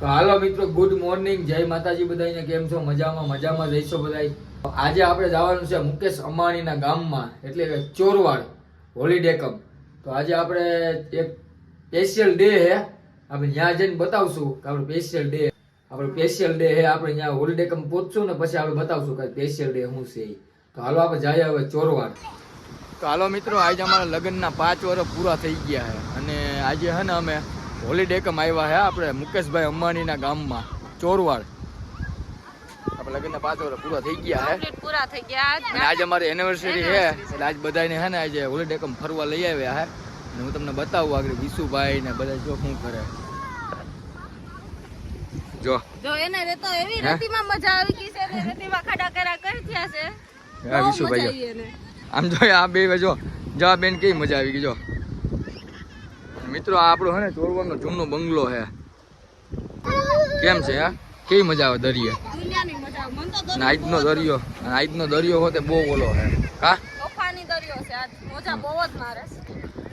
તો હાલો મિત્રો good morning જય માતાજી બધાને કેમ છો? મજામાં મજામાં જઈશો બધા આજે આપણે જવાનું છે મુકેશ અંબાણીના ગામમાં, એટલે કે ચોરવાડ હોલિડે કમ તો આજે આપણે એક સ્પેશિયલ ડે હે. આપણે ત્યાં જઈને બતાવશું કે આપણે સ્પેશિયલ ડે આપણે સ્પેશિયલ ડે હે, આપણે ત્યાં હોલિડે કમ પહોંચશું ને પછી આપણે બતાવશું કે સ્પેશિયલ ડે શું છે તો હાલો આપણે જઈએ હવે ચોરવાડ. તો હાલો મિત્રો, આજે અમારા લગ્નના પાંચ વર્ષ પૂરા થઈ ગયા છે અને આજે હે ને અમે હોલિડે કમ આવ્યા હે આપણે? મુકેશભાઈ અંબાણીના ગામમાં ચોરવાડ. આપણે લગ્નના પાંચ વર્ષ પૂરા થઈ ગયા હે. પૂરા થઈ ગયા. આજે અમારી એનિવર્સરી છે. એટલે આજ બધાને હે ને આજે હોલિડે કમ ફરવા લઈ આવ્યા હે. અને હું તમને બતાવું આગળ વિશુભાઈ ને બધા જો શું કરે. જો. જો એને રેતો એવી હે? મજા આવી ગઈ છે ને રેતીમાં ખાડા કરા કરી થયા છે. હા વિશુભાઈ આમ જો આ બે જો. જો બેન કેવી મજા આવી ગઈ જો. મિત્રો આ આપણો હે ને ચોરવાનો જૂનો બંગલો છે કેમ છે હા? કેવી મજા આવે દરિયે? દુનિયાની મજા આવે. મને તો અને આજનો દરિયો અને આજનો દરિયો હોતે બહુ ઓલો હે. કા? તોફાની દરિયો છે. આજ મોજા બહુ જ મારે છે.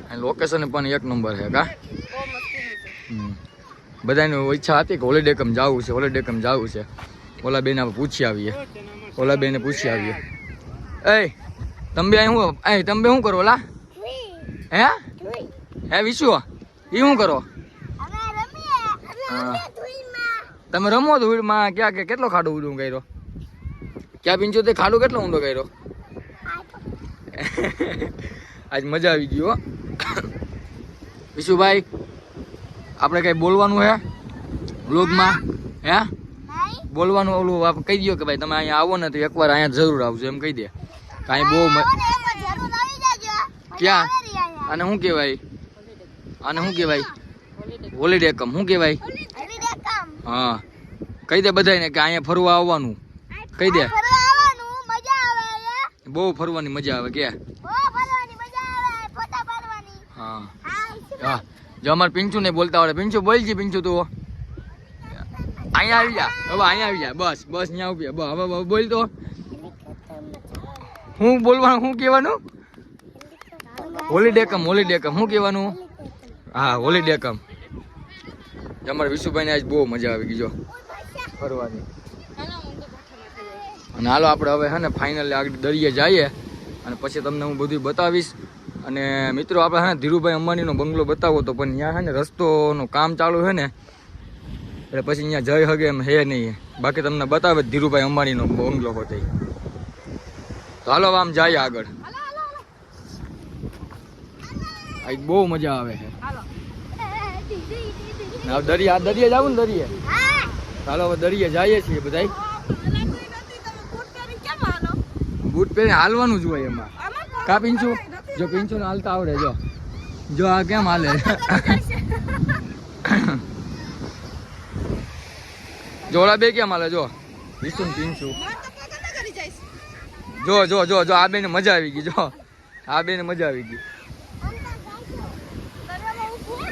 અને લોકેશન પણ એક નંબર છે. કા. બધાની ઈચ્છા હતી કે હોલિડે કમ જવું છે હોલિડે કમ જવું છે. ઓલા બેન આપણે પૂછી આવીએ. ઓલા બેને પૂછી આવીએ. એ તમે બે અહીં શું અહીં તમે બે શું કરો ઓલા? હે? હે વિશુ? એ શું કરો. તમે રમો તો માં ક્યાં કે કેટલો ખાડો ઊંડો કર્યો? ક્યાં પિંચો તે ખાડો કેટલો ઊંડો કર્યો? આજ મજા આવી ગઈ હો. વિશુભાઈ આપણે કઈ બોલવાનું હે? વ્લોગમાં? હે? બોલવાનું ઓલું આપ કહી દો કે ભાઈ તમે અહીંયા આવો ને તો એકવાર અહીંયા જરૂર આવજો એમ કહી દે. કાંઈ બહુ ક્યાં? અને શું કહેવાય? અને શું કહેવાય? હોલિડે કમ શું કહેવાય? હા. કહી દે બધાને કે અહીંયા ફરવા આવવાનું. કહી દે. બહુ ફરવાની મજા આવે કે. હા. હા. જો અમારે પિંચુ ને બોલતા આવડે. પિંચુ બોલજી પિંચુ તું. અહીંયા આવી જા. હવે અહીંયા આવી જા. બસ બસ, અહીંયા ઊભી હવે હવે બોલ તો. હું બોલવાનું શું કહેવાનું? હોલિડે કમ હોલિડે કમ શું કહેવાનું? હા હોલિડે કમ અમારે વિશુભાઈ ને આજ બહુ મજા આવી ગઈ, જો. ફરવાની. જાય. અને હાલો આપણે હવે હે ને ફાઇનલી આગળ દરિયે જઈએ અને પછી તમને હું બધું બતાવીશ. અને મિત્રો, આપણે હે ધીરુભાઈ અંબાણીનો બંગલો બતાવો તો, પણ ત્યાં હે ને, રસ્તોનું કામ ચાલુ છે ને, એટલે પછી અહીંયા જઈ હગે એમ હે નહીં. બાકી તમને બતાવે ધીરુભાઈ અંબાણીનો બંગલો હોતે. તો હાલો આમ જઈએ આગળ. આજ બહુ મજા આવે છે. દરિયા આ જાવું ને દરિયે? ચાલો હવે દરિયે જઈએ છીએ નથી, બૂટ પહેરીને હાલવાનું જ હોય એમાં. કા પિંચુ જો પિંચુ ને હાલતા આવડે જો. જો આ કેમ હાલે? જોડા બે કેમ હાલે જો? વિસુ ને પિંચુ. જો જો જો જો આ બેને મજા આવી ગઈ જો. આ બેને મજા આવી ગઈ.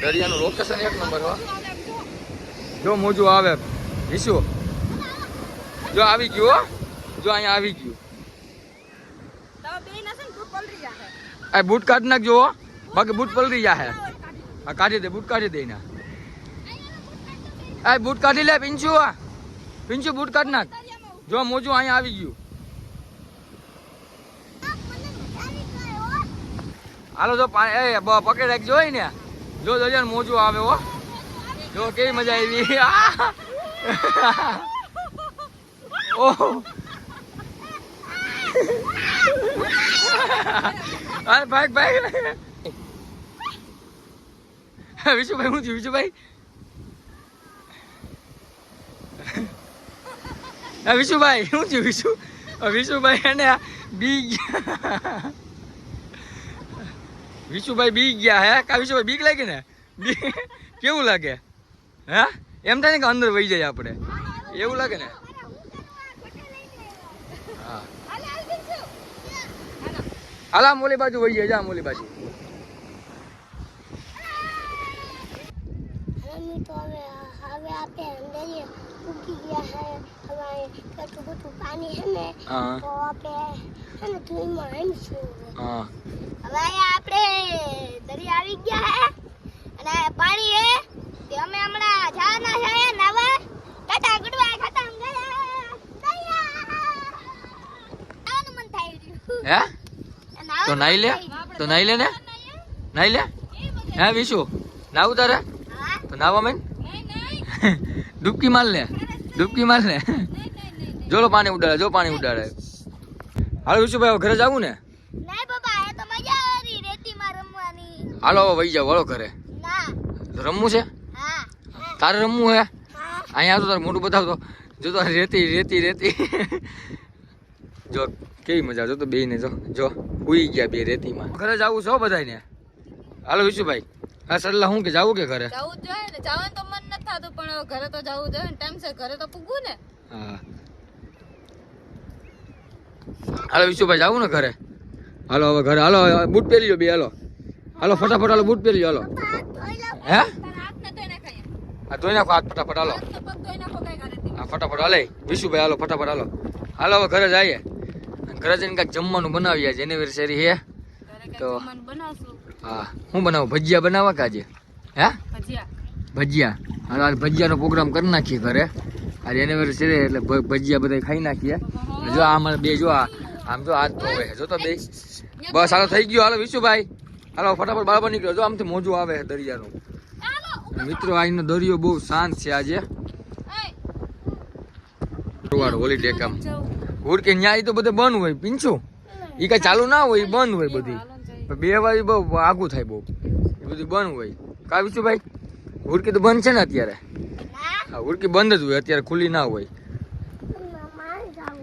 દરિયાનું લોકેશન એક નંબર હો. જો. મોજું આવે. વિશુ જો આવી ગયું હો. જો અહીંયા આવી ગયું. આ બૂટ કાઢ નાખ જુઓ બાકી બૂટ પલરી જાહે આ કાઢી દે. બૂટ કાઢી દે ના આ બૂટ કાઢી લે પિંચુ આ પિંચુ બૂટ કાઢ નાખ. જો મોજું અહીંયા આવી ગયું. હાલો જો એ પકડી રાખજો હોય ને જો દરિયા મોજું આવે હો. જો કેવી મજા આવી! ઓહ. અરે ભાઈ ભાઈ. વિશુભાઈ, હું થયું વિશુભાઈ? હા વિશુભાઈ શું થયું વિશુ વિશુભાઈ એને બી ગયા વિશુભાઈ બી ગયા હે? કા વિશુભાઈ બીક લાગી ને? બી- કેવું લાગે? હે? એમ થાય ને કે અંદર વહી જાય આપણે. એવું લાગે ને? હા. હાલો, હાલ બિંદુ. હાલો. હાલા મોલી બાજુ વહી જાય જા મોલી બાજુ. અમે તો હવે હવે આપણે અંદરીએ ઉગી ગયા હે. હવારે કેટલું બધું પાણી હે ને હા. તો આપણે હે ને ધૂળમાં હમીશું હા. હવે અહીંયા આપણે દરિયા આવી ગયા હે અને પાણી હે તે અમે હમણાં જવાના છે નાવા હે તો નાઈ લે? તો નાઈ લે ને? નાઈ લે? હે વિશુ નાવું તારે? તો નાવા મેં ડૂબકી માર લે. ડૂબકી માર લે. જો લો પાણી ઉડાડે જો પાણી ઉડાડે. હાલો વિશુભાઈ ઘરે જવું ને? હાલો વહી જાવ વળો ઘરે. રમવું છે? તારે રમવું હે? અહીંયા આવતો તારે મોટું બતાવતો જો તો રેતી રેતી રેતી. જો. કેવી મજા જો તો બે ને જો જો ઉઈ ગયા બે રેતીમાં. ઘરે જવું છો બધાને હાલો વિશુભાઈ હા સલ્લા હું કે જાવું કે ઘરે? જવું જોઈએ ને જવાનું તો મન નથી થતું પણ ઘરે તો જવું જોઈએ ને ટાઈમ છે ઘરે તો પૂગવું ને. હા. હાલો વિશુભાઈ જાવું ને ઘરે? હાલો હવે ઘરે હાલો બૂટ પહેરી લો બે હાલો. હાલો ફટાફટ હાલો બૂટ પહેરી લો. હાલો હે હા ધોઈ નાખો હાથ ફટાફટ હાલો. પગ હા ફટાફટ હાલે. વિશુભાઈ હાલો ફટાફટ હાલો. હાલો હવે ઘરે જઈએ. ઘરે જઈને કાંઈક જમવાનું બનાવીએ આજે. એનિવર્સરી હે. તો- હા. હું બનાવું? ભજીયા બનાવવા કે આજે? હે? ભજીયા. ભજીયા. હાલો આજે ભજીયાનો પ્રોગ્રામ કરી નાખીએ ઘરે. આજે એનિવર્સરી એટલે ભજીયા બધા ખાઈ નાખીએ. જો આ મને બે જો આ આમ જો આજ તો હોય જો તો બે. બસ હાલો થઈ ગયો. હાલો વિશુભાઈ. હાલો ફટાફટ બરાબર નીકળ્યો. જો આમથી મોજું આવે છે દરિયાનું. મિત્રો અહીંનો દરિયો બહુ શાંત છે આજે. હોલીડે કામ. હુડકે ન્યાય તો બધે બંધ હોય પીંછું એ કઈ ચાલુ ના હોય બંધ હોય બધી. બે વાળી બહુ આગું થાય બહુ. એ બધું બંધ હોય. કા વિશુભાઈ? હુડકી તો બંધ છે ને અત્યારે? હા હુડકી બંધ જ હોય અત્યારે ખુલ્લી ના હોય.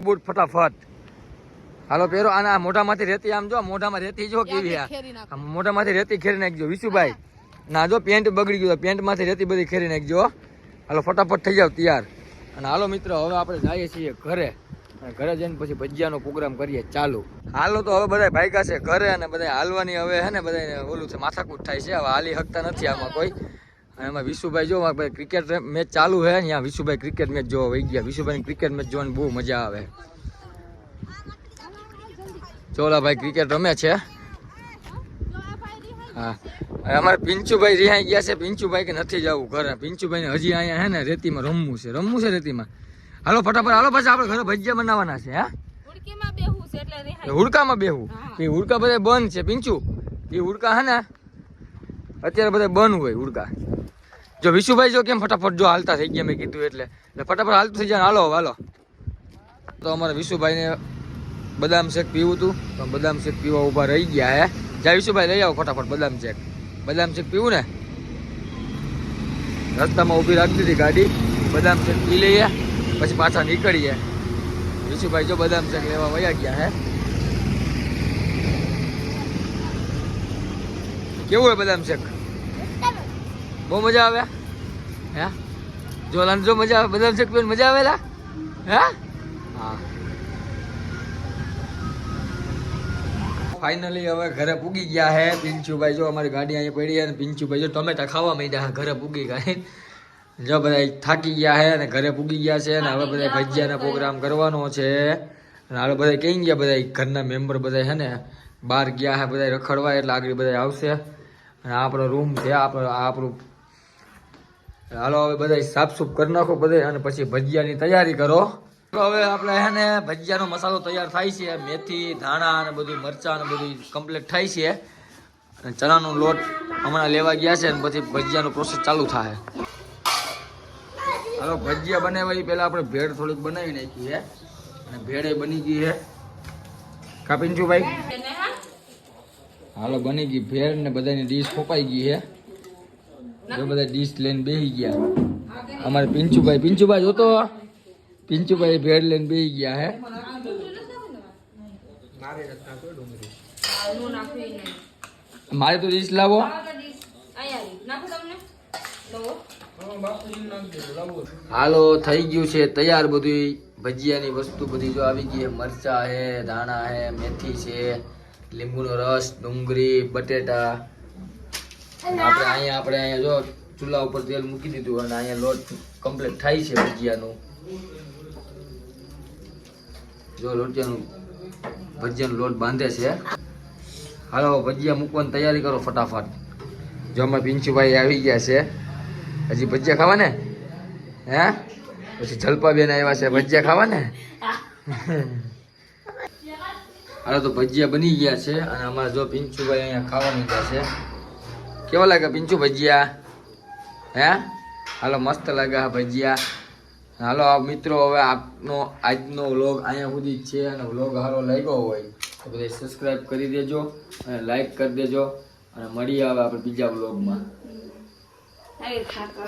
બુટ ફટાફટ. હાલો પહેરો. આના મોઢામાંથી રેતી આમ જો મોઢામાં રેતી જો કેવી આ. મોઢામાંથી રેતી ખેરી નાખજો. વિશુભાઈ ના જો પેન્ટ બગડી ગયું પેન્ટમાંથી રેતી બધી ખેરી નાખજો હાલો ફટાફટ થઈ જાવ તૈયાર. અને હાલો મિત્રો હવે આપણે જઈએ છીએ ઘરે. ઘરે જઈને પછી ભજીયાનો પ્રોગ્રામ કરીએ, ચાલુ. હાલો તો હવે બધા ભાઈકા છે ઘરે અને બધા હાલવાની હવે હે ને બધા ઓલું છે, માથાકૂટ થાય છે. હવે હાલી શકતા નથી આમાં કોઈ. અને એમાં વિશુભાઈ જો ભાઈ ક્રિકેટ મેચ ચાલુ છે ત્યાં વિશુભાઈ ક્રિકેટ મેચ જોવા વહી ગયા. વિશુભાઈ ક્રિકેટ મેચ જોવાની બહુ મજા આવે. ચોલાભાઈ ક્રિકેટ રમે છે. હા. અમારે પિંચુભાઈ રિહાઈ ગયા છે. પિંચુભાઈ કે નથી જવું ઘરે. પિંચુભાઈ હજી અહીંયા હે ને રેતીમાં રમવું છે. રમવું છે રેતીમાં? હાલો ફટાફટ હાલો પછી આપણે ઘરે ભજીયા બનાવવાના છે હા? હુડકામાં બેહવું એ હુડકા બધા બંધ છે પીંચુ. એ હુડકા હે ને અત્યારે બધા બંધ હોય હુડકા જો વિશુભાઈ જો કેમ ફટાફટ જો હાલતા થઈ ગયા મેં કીધું એટલે. એટલે ફટાફટ હાલતું થઈ જાય હાલો હાલો. તો અમારા વિશુભાઈને બદામ શેક પીવું હતું તો બદામ શેક પીવા ઊભા રહી ગયા હે. જા વિશુભાઈ લઈ આવો ફટાફટ બદામ શેક. બદામ શેક પીવું ને? રસ્તામાં ઊભી રાખતી હતી ગાડી. બદામ શેક પી લઈએ. પછી પાછા નીકળીએ. વિશુભાઈ જો બદામ શેક લેવા વયા ગયા હે. કેવું હોય બદામ શેક? બહુ મજા આવે? હે? જો લાન જો મજા આવે? બદામ શેક પીવાની મજા આવેલા? હે? હા. ફાઇનલી હવે ઘરે પૂગી ગયા હે પિંચુભાઈ. જો અમારી ગાડી અહીંયા પડી અને પિંચુભાઈ, જો ટમેટા ખાવા માંડ્યા ઘરે પૂગી ગયા જો બધા થાકી ગયા હે અને ઘરે પૂગી ગયા છે અને હવે બધા ભજીયાનો પ્રોગ્રામ કરવાનો છે અને હવે બધા કઈ ગયા બધા ઘરના મેમ્બર બધા છે ને બહાર ગયા હે બધા રખડવા એટલે આગળ બધા આવશે. અને આપણો રૂમ છે આપણો આ આપણું હાલો હવે બધા સાફસૂફ કરી નાખો બધા અને પછી ભજીયાની તૈયારી કરો. તો હવે આપણે હે ને ભજીયાનો મસાલો તૈયાર થાય છે મેથી ધાણા અને બધું મરચાં અને બધું કમ્પ્લીટ થાય છે. અને ચણાનો લોટ હમણાં લેવા ગયા છે અને પછી ભજીયાનો પ્રોસેસ ચાલુ થાય. હાલો ભજીયા બનાવવા એ પહેલાં આપણે ભેળ થોડીક બનાવી નાખી છે અને ભેળે બની ગઈ છે. કાપિંચુ ભાઈ હાલો બની ગઈ ભેળ ને બધાની ડીશ ખોપાઈ ગઈ છે. જો બધા ડીશ લઈને બેસી ગયા. અમારે પિંચુભાઈ પિંચુભાઈ જોતો? પિંચુભાઈ ભેળ લઈને બેસી ગયા હે મારે તો ડીશ લાવો અહીંયા નાખું તમને લો હાલો, થઈ ગયું છે તૈયાર બધું ભજીયાની વસ્તુ બધી જો આવી ગઈ મરચા છે, ધાણા છે, મેથી છે, લીંબુનો રસ, ડુંગળી, બટેટા. આપણે અહીંયા આપણે અહીંયા જો ચૂલા ઉપર તેલ મૂકી દીધું અને અહીંયા લોટ કમ્પ્લીટ થાય છે ભજીયાનું. જો લોટિયાનું ભજીયાનો લોટ બાંધે છે. હાલો, ભજીયા મૂકવાની તૈયારી કરો ફટાફટ. જો અમે પિંચુભાઈ આવી ગયા છે. હજી ભજીયા ખાવા ને હે? પછી જલપા બેન આવ્યા છે, ભજીયા ખાવા ને હાલો તો ભજીયા બની ગયા છે અને અમારા જો પિંચુભાઈ અહીંયા ખાવા મીઠા છે. કેવા લાગે પિંચુ ભજીયા? હે? હાલો મસ્ત લાગે ભજીયા. હાલો આ મિત્રો, હવે આપનો આજનો વ્લોગ અહીંયા સુધી જ છે અને વ્લોગ સારો લાગ્યો હોય તો બધા સબસ્ક્રાઈબ કરી દેજો અને લાઈક કરી દેજો અને મળીએ હવે આપણે બીજા વ્લોગમાં. 还有他哥。